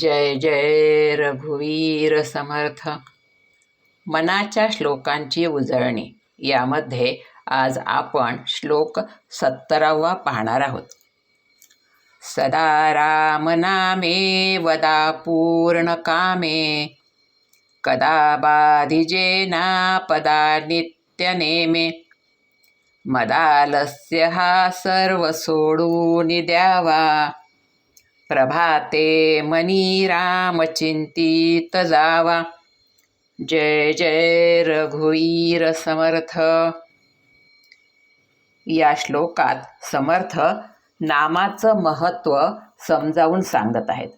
जय जय रघुवीर समर्थ. मनाच्या श्लोकांची उजळणी. यामध्ये आज आपण श्लोक सत्तरावा पाहणार आहोत. सदा रामनामे वदा पूर्ण कामे. कदा बाधिजेना पदा नित्यनेमे मदालस्य हा सर्व सोडून द्यावा. प्रभाते मनी रामचिंतित जावा। जय जय रघुवीर समर्थ। या श्लोकात समर्थ नामाचं महत्त्व समजावून सांगत आहेत.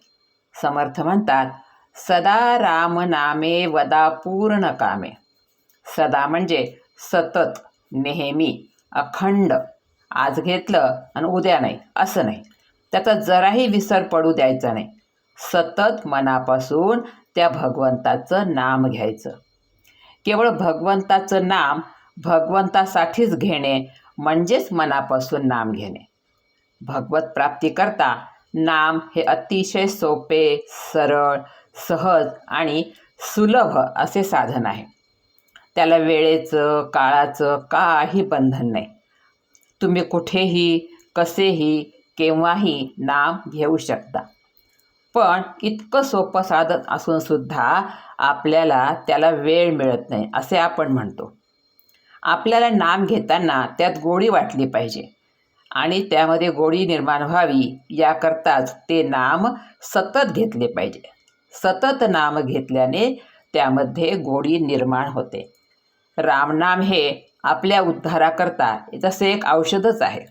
समर्थ म्हणतात सदा राम नामे वदा पूर्ण कामे. सदा म्हणजे सतत नेहमी अखंड. आज घेतलं आणि उद्या नाही असं नाही. त्याचा जराही विसर पडू द्यायचा नाही. सतत मनापासून त्या भगवंताचं नाम घ्यायचं. केवळ भगवंताचं नाम भगवंतासाठीच घेणे म्हणजेच मनापासून नाम घेणे. भगवत प्राप्तीकरता नाम हे अतिशय सोपे सरळ सहज आणि सुलभ असे साधन आहे. त्याला वेळेचं काळाचं काही बंधन नाही. तुम्ही कुठेही कसेही केव्हाही नाम घेऊ शकता. पण इतकं सोपं साधन असूनसुद्धा आपल्याला त्याला वेळ मिळत नाही असे आपण म्हणतो. आपल्याला नाम घेताना त्यात गोडी वाटली पाहिजे आणि त्यामध्ये गोडी निर्माण व्हावी याकरताच ते नाम सतत घेतले पाहिजे. सतत नाम घेतल्याने त्यामध्ये गोडी निर्माण होते. रामनाम हे आपल्या उद्धाराकरता जसे एक औषधच आहे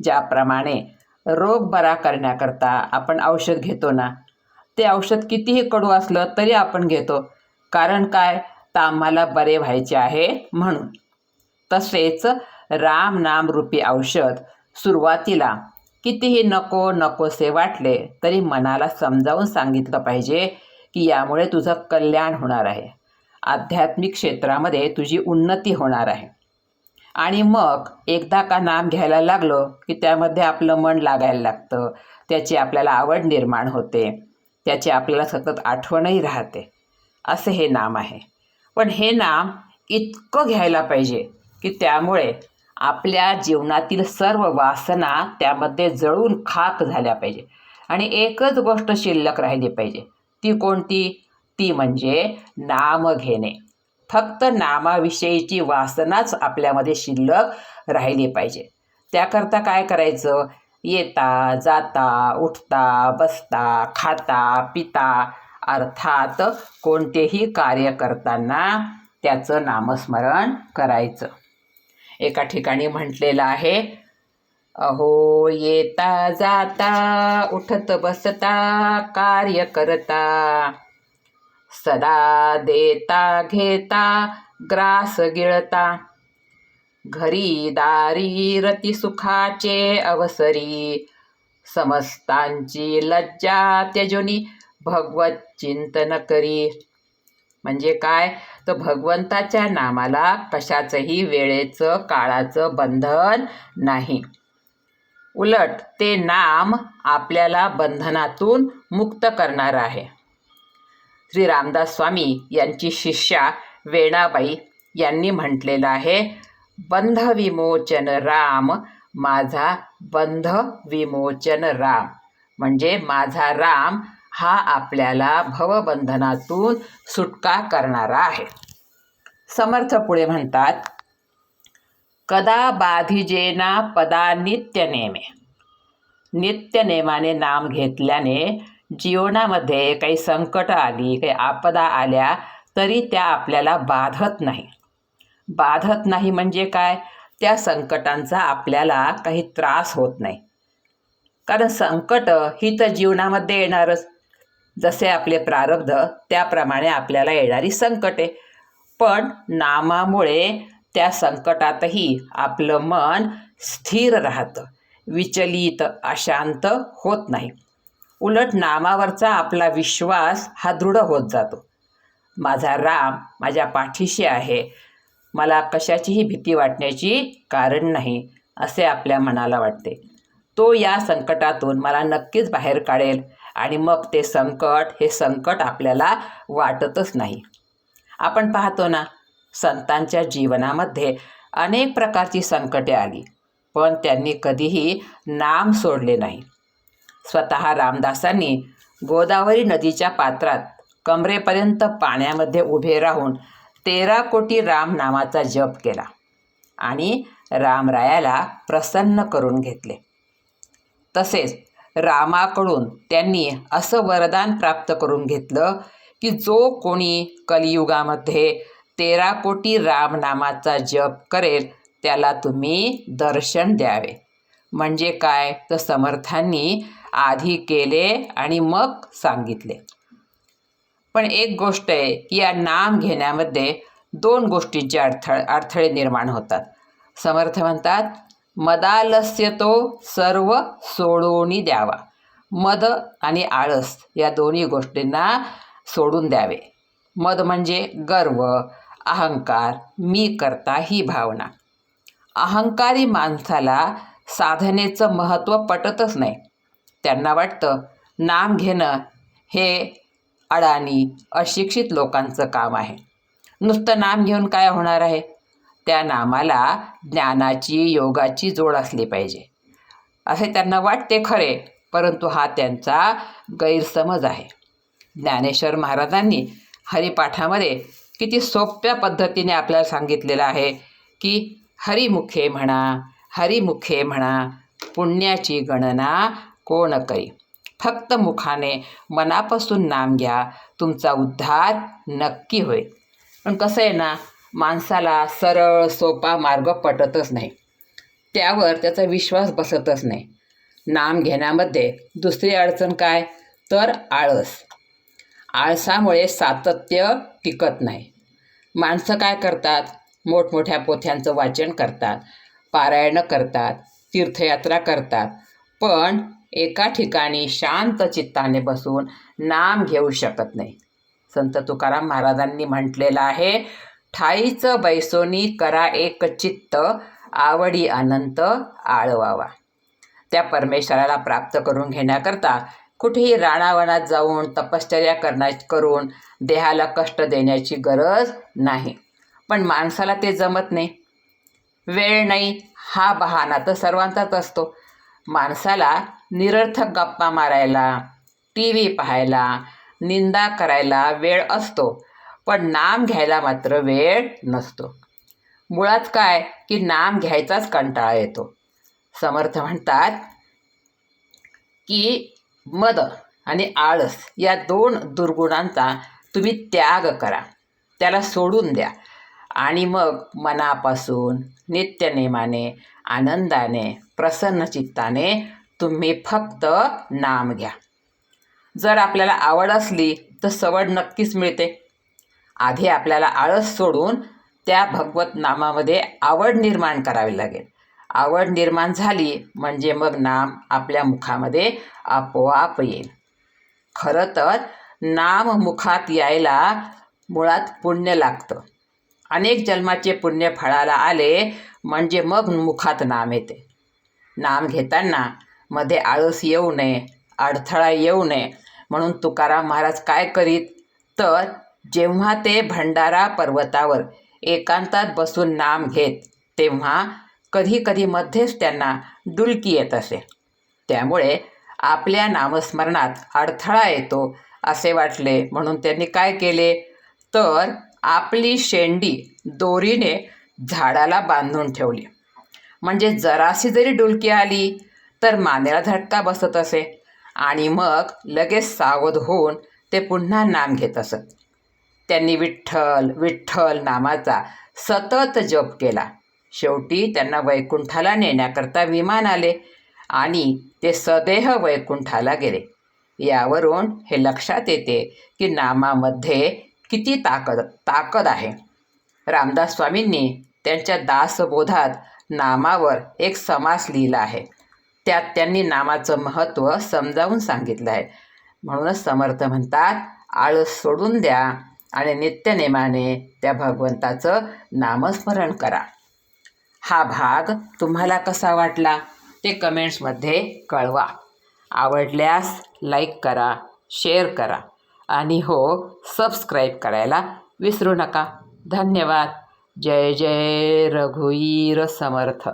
ज्याप्रमाणे रोग बरा करण्याकरता आपण औषध घेतो ना. ते औषध कितीही कडू असलं तरी आपण घेतो. कारण काय? तर आम्हाला बरे व्हायचे आहे म्हणून. तसेच राम नाम रूपी औषध सुरुवातीला कितीही नको नकोसे वाटले तरी मनाला समजावून सांगितलं पाहिजे की यामुळे तुझं कल्याण होणार आहे. आध्यात्मिक क्षेत्रामध्ये तुझी उन्नती होणार आहे. आणि मग एकदा का नाम घ्यायला लागलो की त्यामध्ये आपलं मन लागायला लागतं. त्याची आपल्याला आवड निर्माण होते. त्याची आपल्याला सतत आठवणही राहते. असे हे नाम आहे. पण हे नाम इतकं घ्यायला पाहिजे की त्यामुळे आपल्या जीवनातील सर्व वासना त्यामध्ये जळून खाक झाल्या पाहिजे. आणि एकच गोष्ट शिल्लक राहिली पाहिजे. ती कोणती? ती म्हणजे नाम घेणे. फक्त नामाविषयीची वासनाच आपल्यामध्ये शिल्लक राहिली पाहिजे. त्याकरता काय करायचं? येता जाता उठता बसता खाता पिता अर्थात कोणतेही कार्य करताना त्याचं नामस्मरण करायचं. एका ठिकाणी म्हटलेलं आहे अहो येता जाता उठत बसता कार्य करता. सदा देता घेता ग्रास गिळता. घरी दारी रती सुखाचे अवसरी. समस्तांची लज्जा त्यजुनी भगवत चिंतन करी. म्हणजे काय? तर भगवंताच्या नामाला कशाचंही वेळेचं काळाचं बंधन नाही. उलट ते नाम आपल्याला बंधनातून मुक्त करणार आहे. श्री रामदास स्वामी यांची शिष्या वेणाबाई यांनी म्हटलेलं आहे बंध विमोचन राम माझा बंध विमोचन राम. म्हणजे माझा राम हा आपल्याला भवबंधनातून सुटका करणारा आहे. समर्थ पुढे म्हणतात कदा बाधिजेना पदा नित्यनेमे. नित्यनेमाने नाम घेतल्याने जीवनामध्ये काही संकट आली काही आपदा आल्या तरी त्या आपल्याला बाधत नाही. बाधत नाही म्हणजे काय? त्या संकटांचा आपल्याला काही त्रास होत नाही. कारण संकट ही तर जीवनामध्ये येणारच. जसे आपले प्रारब्ध त्याप्रमाणे आपल्याला येणारी संकटे. पण नामामुळे त्या संकटातही आपलं मन स्थिर राहतं. विचलित अशांत होत नाही. उलट नामावरचा आपला विश्वास हा दृढ होत जातो. माझा राम माझ्या पाठीशी आहे. मला कशाचीही भीती वाटण्याची कारण नाही असे आपल्या मनाला वाटते. तो या संकटातून मला नक्कीच बाहेर काढेल आणि मग ते संकट हे संकट आपल्याला वाटतच नाही. आपण पाहतो ना संतांच्या जीवनामध्ये अनेक प्रकारची संकटे आली पण त्यांनी कधीही नाम सोडले नाही. स्वतः रामदासांनी गोदावरी नदीच्या पात्रात कमरेपर्यंत पाण्यामध्ये उभे राहून तेरा कोटी राम नामाचा जप केला आणि रामरायाला प्रसन्न करून घेतले. तसेच रामाकडून त्यांनी असं वरदान प्राप्त करून घेतलं की जो कोणी कलियुगामध्ये तेरा कोटी राम नामाचा जप करेल त्याला तुम्ही दर्शन द्यावे. म्हणजे काय? तर समर्थांनी आधी केले आणि मग सांगितले. पण एक गोष्ट आहे की या नाम घेण्यामध्ये दोन गोष्टींचे अडथळ अडथळे निर्माण होतात. समर्थ म्हणतात मदालस्य तो सर्व सोडून द्यावा. मद आणि आळस या दोन्ही गोष्टींना सोडून द्यावे. मद म्हणजे गर्व अहंकार मी करता ही भावना. अहंकारी माणसाला साधनेचं महत्त्व पटतच नाही. त्यांना वाटतं नाम घेणं हे अडाणी अशिक्षित लोकांचं काम आहे. नुसतं नाम घेऊन काय होणार आहे? त्या नामाला ज्ञानाची योगाची जोड असली पाहिजे. असे त्यांना वाटते खरे परंतु हा त्यांचा गैरसमज आहे. ज्ञानेश्वर महाराजांनी हरिपाठामध्ये किती सोप्या पद्धतीने आपल्याला सांगितलेलं आहे की हरिमुखे म्हणा हरिमुखे म्हणा पुण्याची गणना कोण करी फक्त मुखाने मनापासून नाम घ्या. तुमचा उद्धार नक्की होईल. पण कसं आहे ना माणसाला सरळ सोपा मार्ग पटतच नाही. त्यावर त्याचा विश्वास बसतच नाही. नाम घेण्यामध्ये दुसरी अडचण काय? तर आळस. आळसामुळे सातत्य टिकत नाही. माणसं काय करतात? मोठमोठ्या पोथ्यांचं वाचन करतात. पारायणं करतात. तीर्थयात्रा करतात. पण एका ठिकाणी शांत चित्ताने बसून नाम घेऊ शकत नाही. संत तुकाराम महाराजांनी म्हटलेलं आहे ठाईचं बैसोनी करा एक चित्त आवडी अनंत आळवावा. त्या परमेश्वराला प्राप्त करून घेण्याकरता कुठेही राणावनात जाऊन तपश्चर्या करण्या करून देहाला कष्ट देण्याची गरज नाही. पण माणसाला ते जमत नाही. वेळ नाही हा बहाणा तर सर्वांचाच असतो. माणसाला निरर्थक गप्पा मारायला टी व्ही पाहायला निंदा करायला वेळ असतो पण नाम घ्यायला मात्र वेळ नसतो. मुळात काय? की नाम घ्यायचाच कंटाळा येतो. समर्थ म्हणतात की मद आणि आळस या दोन दुर्गुणांचा तुम्ही त्याग करा. त्याला सोडून द्या. आणि मग मनापासून नित्यनेमाने आनंदाने प्रसन्न चित्ताने तुम्ही फक्त नाम घ्या. जर आपल्याला आवड असली तर सवड नक्कीच मिळते. आधी आपल्याला आळस सोडून त्या भगवत नामामध्ये आवड निर्माण करावी लागेल. आवड निर्माण झाली म्हणजे मग नाम आपल्या मुखामध्ये आपोआप येईल. खरं तर नाम मुखात यायला मुळात पुण्य लागतं. अनेक जन्माचे पुण्य फळाला आले म्हणजे मग मुखात नाम येते. नाम घेताना मध्ये आळस येऊ नये अडथळा येऊ नये. म्हणून तुकाराम महाराज काय करीत? तर जेव्हा ते भंडारा पर्वतावर एकांतात बसून नाम घेत तेव्हा कधी कधी मध्येच त्यांना डुलकी येत असे. त्यामुळे आपल्या नामस्मरणात अडथळा येतो असे वाटले. म्हणून त्यांनी काय केले? तर आपली शेंडी दोरीने झाडाला बांधून ठेवली. म्हणजे जराशी जरी डुलकी आली तर मानेला झटका बसत असे. आणि मग लगेच सावध होऊन ते पुन्हा नाम घेत असत. त्यांनी विठ्ठल विठ्ठल नामाचा सतत जप केला. शेवटी त्यांना वैकुंठाला नेण्याकरता विमान आले आणि ते सदेह वैकुंठाला गेले. यावरून हे लक्षात येते की नामामध्ये किती ताकद ताकद आहे. रामदास स्वामींनी त्यांच्या दासबोधात नामावर एक समास लिहिला आहे. त्यात त्यांनी नामाचं महत्त्व समजावून सांगितलं आहे. म्हणूनच समर्थ म्हणतात आळस सोडून द्या आणि नित्यनेमाने त्या भगवंताचं नामस्मरण करा. हा भाग तुम्हाला कसा वाटला ते कमेंट्समध्ये कळवा. आवडल्यास लाईक करा शेअर करा आणि हो सबस्क्राईब करायला विसरू नका. धन्यवाद. जय जय रघुईर समर्थ.